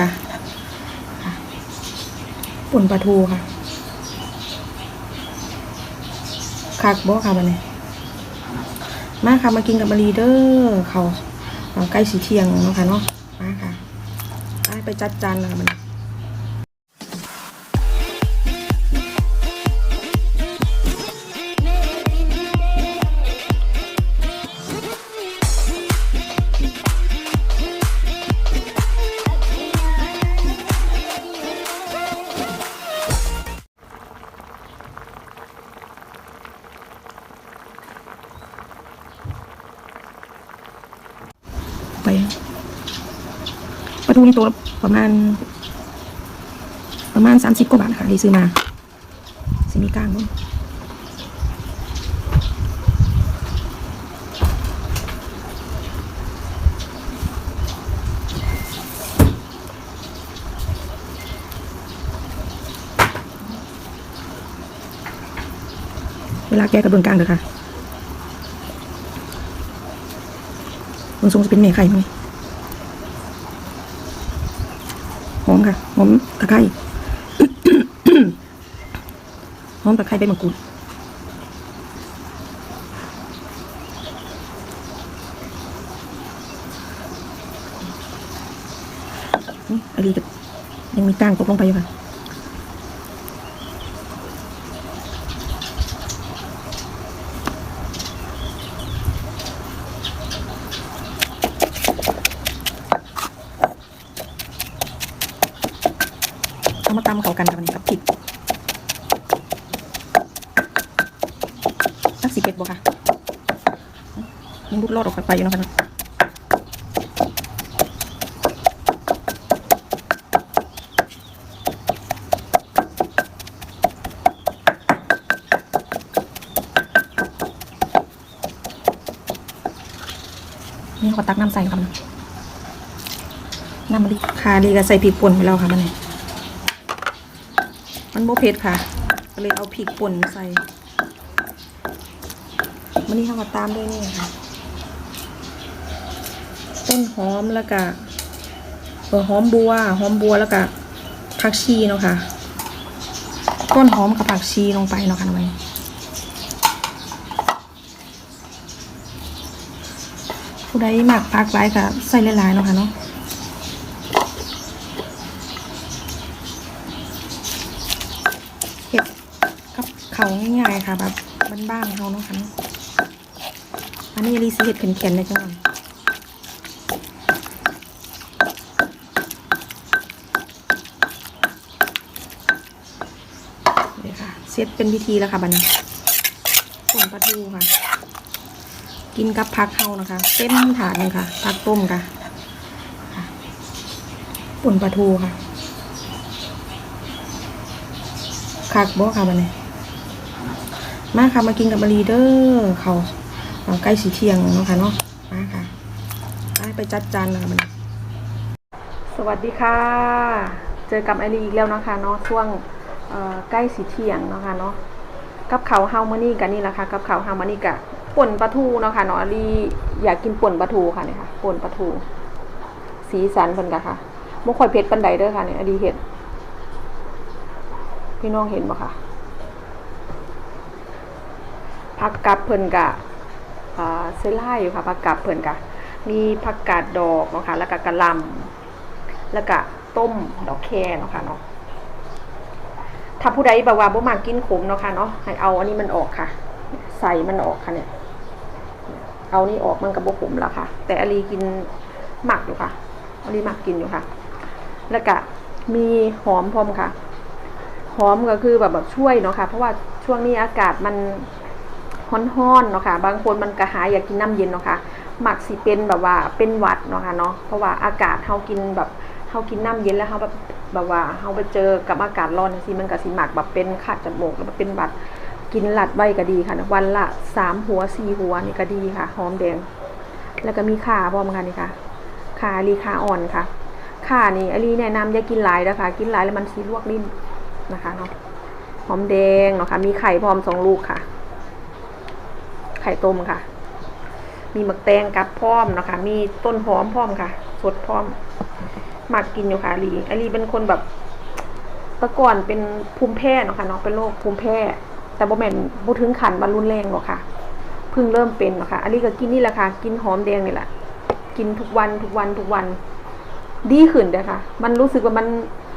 ค่ะปุ่นปลาทูค่ะคักบ่ค่ะบันนี้ มาค่ะมากินกับมารีเดอร์เขาใกล้สีเทียงเนาะค่ะเนาะมาค่ะ ไปจัดจานนะค่ะมัน นี่ตัวประมาณ ประมาณสามสิบกว่าบาทค่ะที่ซื้อมาสิมีกลางบ้างเวลาแกะกระเบื้องกลางเด้อค่ะมันทรงจะเป็นเมฆไข่ไหมห อมค่ะหอมตะไคร้หอมตะไคร้ใบมะกรูดนี่อันนี้จะยังมีก้างตกลงไปอยู่ค่ะ เอามาตำเข้ากันกับอันนี้กับพริกสั กสิบเอ็ดบ่ค่ะยังรุดรอดออกไปอยู่นะคะนะนี่ขอตักน้ำใส่ครับน้ำมะลิคาดีก็ใส่พริกป่นไปแล้วค่ะมันนี่มันโบเผ็ดค่ะ ก็เลยเอาพริกป่นใส่ มันนี่ข้าก็ตามด้วยนี่ค่ะ ต้นหอมแล้วก็เออหอมบัว หอมบัวแล้วก็ผักชีเนาะค่ะ ต้นหอมกับผักชีลงไปเนาะค่ะทำไมผู้ใดหมักผักหลายก็ใส่หลายๆเนาะค่ะเนาะเห็ดกับเขาง่ายๆค่ะแบบบ้านๆเขาเนาะค่ะเนาะ อันนี้รีซีเห็ดเข็นๆเลยจังหวะเดี๋ยวค่ะเซตเป็นพิธีแล้วค่ะบัดนป่นปลาทูค่ะ กินกับผักเฮานะคะเต็มถาดเลยค่ะผักต้มค่ะค่ะป่นปลาทูค่ะคักบ่ค่ะบันนี้ มาค่ะมากินกับมารีเดอร์เขา ใกล้สีเที่ยงเนาะค่ะเนาะมาค่ะไปไปจัดจานเลยค่ะมันสวัสดีค่ะ เจอกับไอรีอีกแล้วนะคะเนาะช่วงใกล้สีเที่ยงเนาะค่ะเนาะกับเขาวเฮามานี่กันนี่แหละค่ะกับเขาวเฮามานี่กะป่นปลาทูเนาะค่ะเนาะอลีอยากกินป่นปลาทูค่ะเนี่ยค่ะป่นปลาทู สีสันเพิ่นกะค่ะบ่ค่อยเผ็ดปานใดเด้อค่ะเนี่ยอลีเห็ดพี่น้องเห็นบ่คะผักกับเพิ่นกะ เซล่าอยู่ค่ะผักกับเพิ่อนกะมีผักกาดดอกเนาะค่ะแล้วก็กระลำแล้วก็ต้มดอกแคเนาะค่ะเนาะถ้าผู้ใดแบบว่าบ่มากินขมเนาะค่ะเนาะให้เอาอันนี้มันออกค่ะ ใส่มันออกค่ะเนี่ย เอานี่ออกมันกับบ่ขมแล้วค่ะ แต่อลีกินหมักอยู่ค่ะอลีหมักกินอยู่ค่ะ แล้วก็มีหอมพร้อมค่ะ หอมก็คือแบบแบบช่วยเนาะค่ะ เพราะว่าช่วงนี้อากาศมัน ร้อนๆเนาะค่ะ บางคนมันกระหายอยากกินน้ำเย็นเนาะค่ะหมักสิเป็นแบบว่าเป็นหวัดเนาะค่ะเนาะ เพราะว่าอากาศเฮากินแบบเฮากินน้ำเย็นแล้วเฮาแบบแบบว่าเฮาไปเจอกับอากาศร้อนสิมันก็สิหมักแบบเป็นขัดจมูกแล้วเป็นหวัด กินหลัดไว้ก็ดีค่ะ วันละสามหัวสี่หัวนี่ก็ดีค่ะ หอมแดง แล้วก็มีข่าพร้อมกันนี่ค่ะข่าลีข่าอ่อนค่ะข่านี่อลีแนะนำอย่ากินหลายนะคะกินหลายแล้วมันสีลวกลิ้นนะคะเนาะหอมแดงเนาะค่ะมีไข่พร้อมสองลูกค่ะ ไข่ต้มค่ะ มีหมึกแตงกับพร้อมเนาะค่ะ มีต้นหอมพร้อมค่ะ สดพร้อมมากกินอยู่ค่ะลีอลีเป็นคนแบบต่ก่อนเป็นภูมิแพ้เนาะค่ะเนาะเป็นโรคภูมิแพ้แต่บ่แม่นบ่ถึงขันบรรลุนแรงหรอกค่ะเพิ่งเริ่มเป็นเนาะค่ะอาลีก็กินนี่แหละค่ะ กินหอมแดงนี่แหละกินทุกวันทุกวันทุกวัน ดีขึ้นเด้อค่ะ มันรู้สึกว่ามัน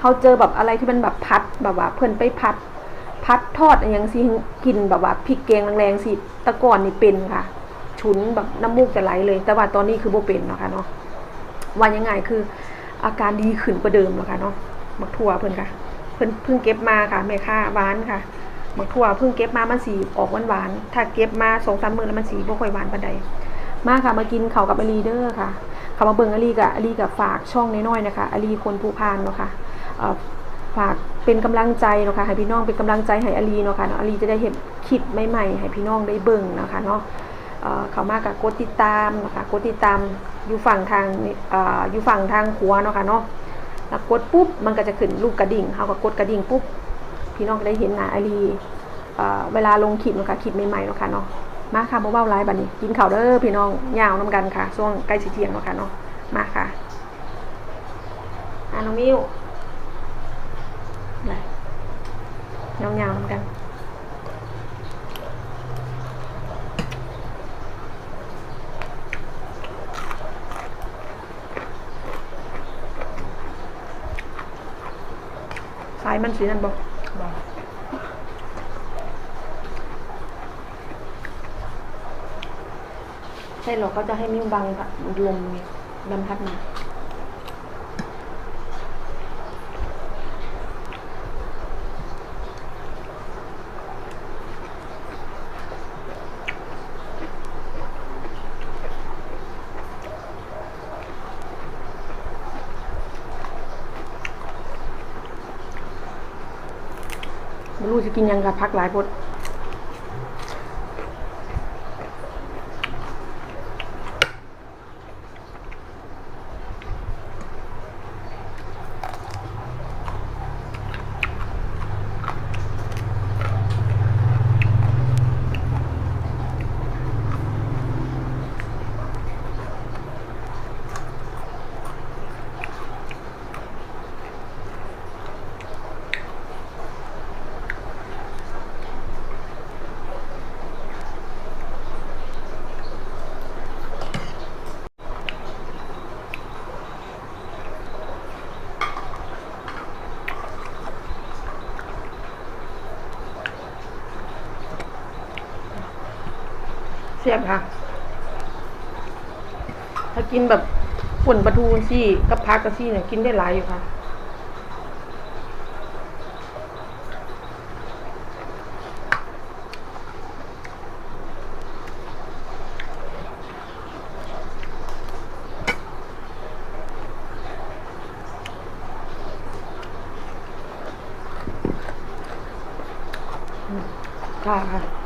เขาเจอแบบอะไรที่มันแบบพัดแบบว่าเพิ่นไปพัด พัดทอดอนหยังสิกินแบบว่าพริกแกงแรงๆสิตะก่อนนี่เป็นค่ะ ฉุนแบบน้ำมูกจะไหลเลย แต่ว่าตอนนี้คือโบเป็นเนาะค่ะเนาะว่ายังไงคืออาการดีขึ้นกว่าเดิมแล้วค่ะเนาะมักทั่วเพิ่นค่ะ เพิ่นเพิ่งเก็บมาค่ะแม่ค่าหวานค่ะมักทั่วเพิ่งเก็บมามันสีออกหวานๆถ้าเก็บมาสองสามมือแล้วมันสีบ่ค่อยหวานปานใดมาค่ะมากินเขากับอลีเดอร์ค่ะเขามาเบิ่งอลีกับอลีกับฝากช่องน้อยๆนะคะอลีคนภูพานเนาะค่ะเอ่อ ฝากเป็นกำลังใจเนาะค่ะให้พี่น้องเป็นกำลังใจให้อลีเนาะค่ะเนาะอลีจะได้เห็นคลิปใหม่ๆให้พี่น้องได้เบิ่งเนาะค่ะเนาะเขามากกับกดติดตามนะคะกดติดตามอยู่ฝั่งทางอยู่ฝั่งทางขวาเนาะค่ะเนาะแล้วกดปุ๊บมันก็จะขึ้นรูปกระดิ่งเขาก็กดกระดิ่งปุ๊บพี่น้องก็ได้เห็นหน้าอาลีเวลาลงคลิปเนาะค่ะคลิปใหม่ๆเนาะค่ะเนาะมาค่ะมาเว้าไลฟ์บัดนี้กินข้าวเด้อพี่น้องยาวน้ำกันค่ะช่วงใกล้สิเทียงเนาะค่ะเนาะมาค่ะอะน้องมิวได้ ยาวๆน้ำกันสายมันสีนั่นบอกบอกใช่หรอกก็จะให้มิ้วบังรวมบรรทัดมา สิกินยังคะพักหลายพด เสียบค่ะ ถ้ากินแบบป่นปลาทูซี่กับพักกับซี่เนี่ยกินได้หลายอยู่ค่ะค่ะ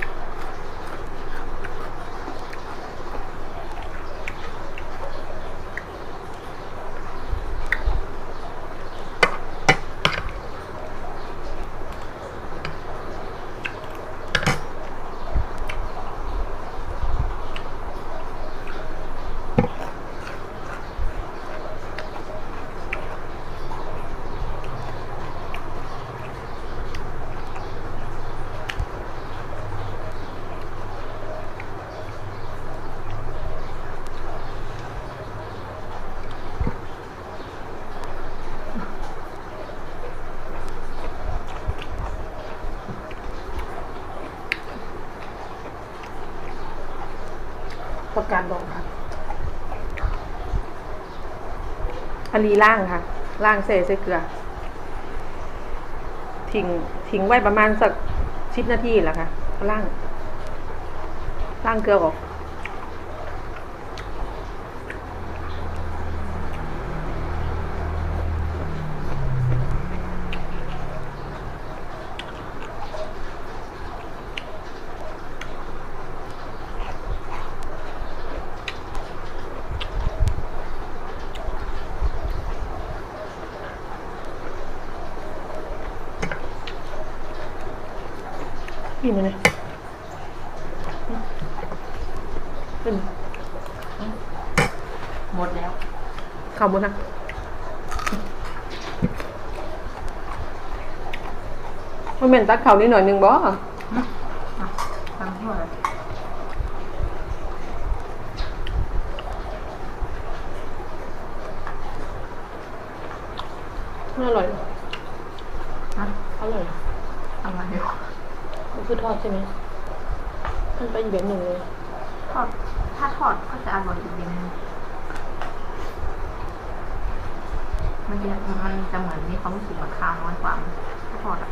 ประกันบอกค่ะ อันนี้ล่างค่ะ ล่างเสใส่เกลือ ทิ้งทิ้งไว้ประมาณสักสิบนาทีแหละค่ะล่างล่างเกลือออก นี่มันเนี่ยหมดแล้วข่าวหมดนะมันเหม็นตัดเข่านิดหน่อยนึงบ่ทำทั่วเลยอร่อยอร่อยอร่อย คือทอดใช่ไหมมันเป็นแบบหนึ่งเลยทอดถ้าทอดก็จะอร่อยอีกอย่างหนึงมันจะมันจะเหมือนมีความรู้สึกเหมือนคาวน้อยกว่าถ้าทอดอะ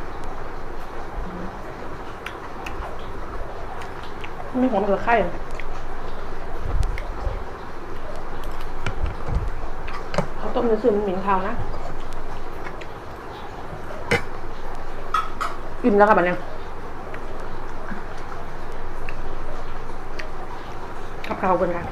ไม่หอมกับไข่เขาวต้มเนื้อซึมเหม็นคาวนะอิ่มแล้วค่ะบัดเนี้ย กับข้าวกันค่ะ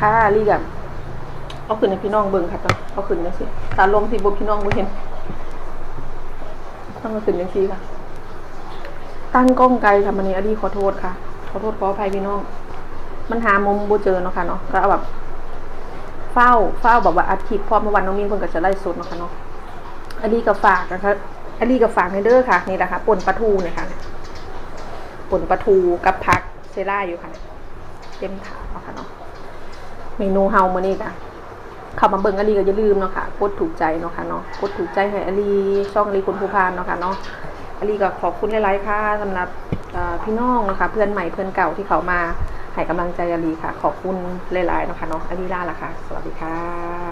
ค่ะรีกันเอาขึ้นในพี่น้องเบิ่งค่ะต้องเอาขึ้นนะสิตาลมสิบพี่น้องบ่เห็นต้องมาขึ้นยังซีค่ะ ตั้งกล้องไกลค่ะมันนี้อดีขอโทษค่ะ ขอโทษขออภัยพี่น้อง มันหามุมบ่เจอเนาะค่ะเนาะก็เอาแบบ เฝ้าเฝ้าแบบว่าอาทิตย์พร้อมเมื่อวันน้องมิ้นเพิ่นก็จะไล่สดเนาะค่ะเนาะอดีกับฝากนะคะอดีกับฝากในเด้อค่ะนี่แหละค่ะป่นปลาทูเนี่ยค่ะป่นปลาทูกับผักเซร่าอยู่ค่ะเต็มถาดเนาะค่ะเนาะเมนูเฮามื้อนี้ค่ะเข้ามาเบิ่งอลีก็อย่าลืมเนาะค่ะกดถูกใจเนาะค่ะเนาะกดถูกใจให้อลีช่องอลีคนผู้พานเนาะค่ะเนาะอลีก็ขอบคุณหลายๆค่ะสำหรับ พี่น้องนะคะเพื่อนใหม่เพื่อนเก่าที่เขามาให้กำลังใจอลีค่ะ ขอบคุณหลายๆนะคะเนาะอลีลาละค่ะ สวัสดีค่ะ